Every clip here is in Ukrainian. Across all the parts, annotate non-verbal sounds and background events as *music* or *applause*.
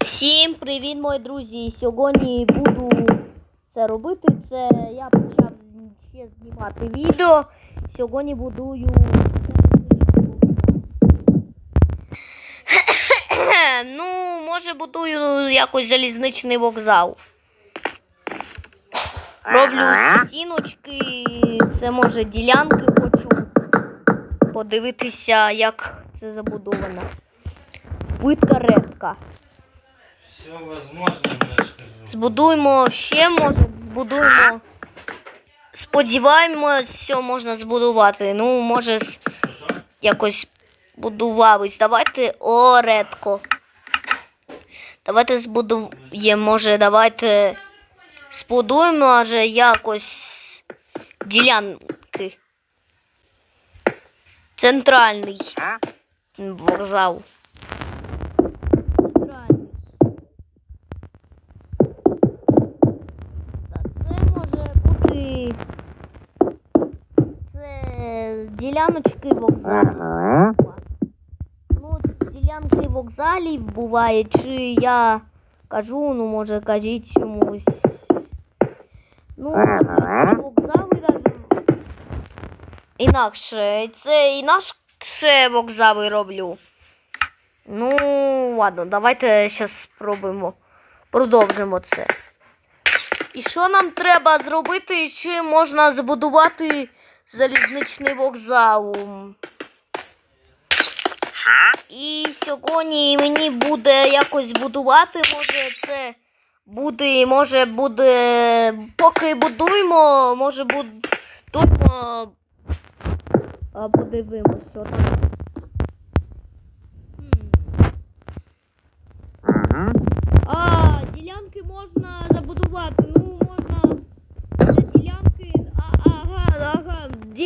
Всім привіт, мої друзі! Сьогодні буду це робити. Це я почав ще знімати відео. Сьогодні будую. *coughs* ну, може будую якось залізничний вокзал. Роблю стіночки, це може ділянки хочу подивитися, як це забудовано. Плитка редка. Все возможно, я. Збудуємо ще може, збудуємо. Сподіваємось, що можна збудувати. Ну, може, якось будувались. Давайте о, редко. Давайте збудуємо, може, давайте збудуємо аже якось ділянки. Центральний вокзал. Діляночки вокзалу. Ну, ділянки вокзалів буває, чи я кажу, ну може кажіть чомусь. Ну, це вокзали навіть інакше. Це інакше вокзали роблю. Ну, ладно, давайте зараз спробуємо. Продовжимо це. І що нам треба зробити, чи можна збудувати залізничний вокзал? І сьогодні мені буде якось будувати, може це буде, може буде. Поки будуємо, може будуємо. А подивимось, що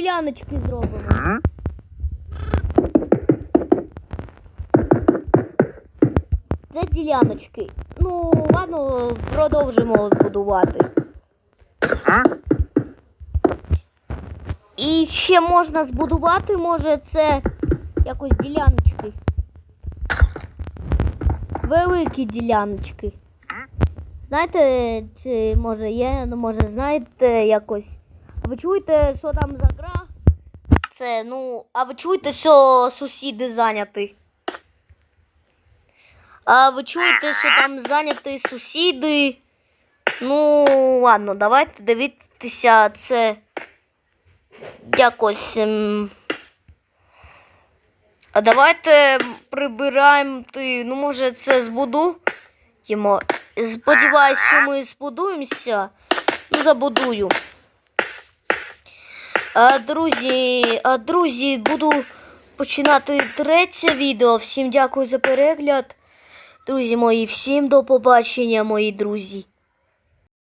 ага, діляночки зробимо. Це діляночки. Ну, ладно, продовжимо будувати. І ще можна збудувати, може, це якось діляночки. Великі діляночки. Знаєте, чи може є, ну може знаєте якось. Ви чуєте, що там за гра? Це, ну, а ви чуєте, що сусіди зайняті? А ви чуєте, що там зайняті сусіди? Ну, ладно, давайте дивитися це якось. ем, А давайте прибираємо ти. Ну, може, це збудуємо. Сподіваюсь, що ми збудуємося. Ну, забудую. А, друзі, а, друзі, буду починати третє відео. Всім дякую за перегляд. Друзі мої, всім до побачення, мої друзі.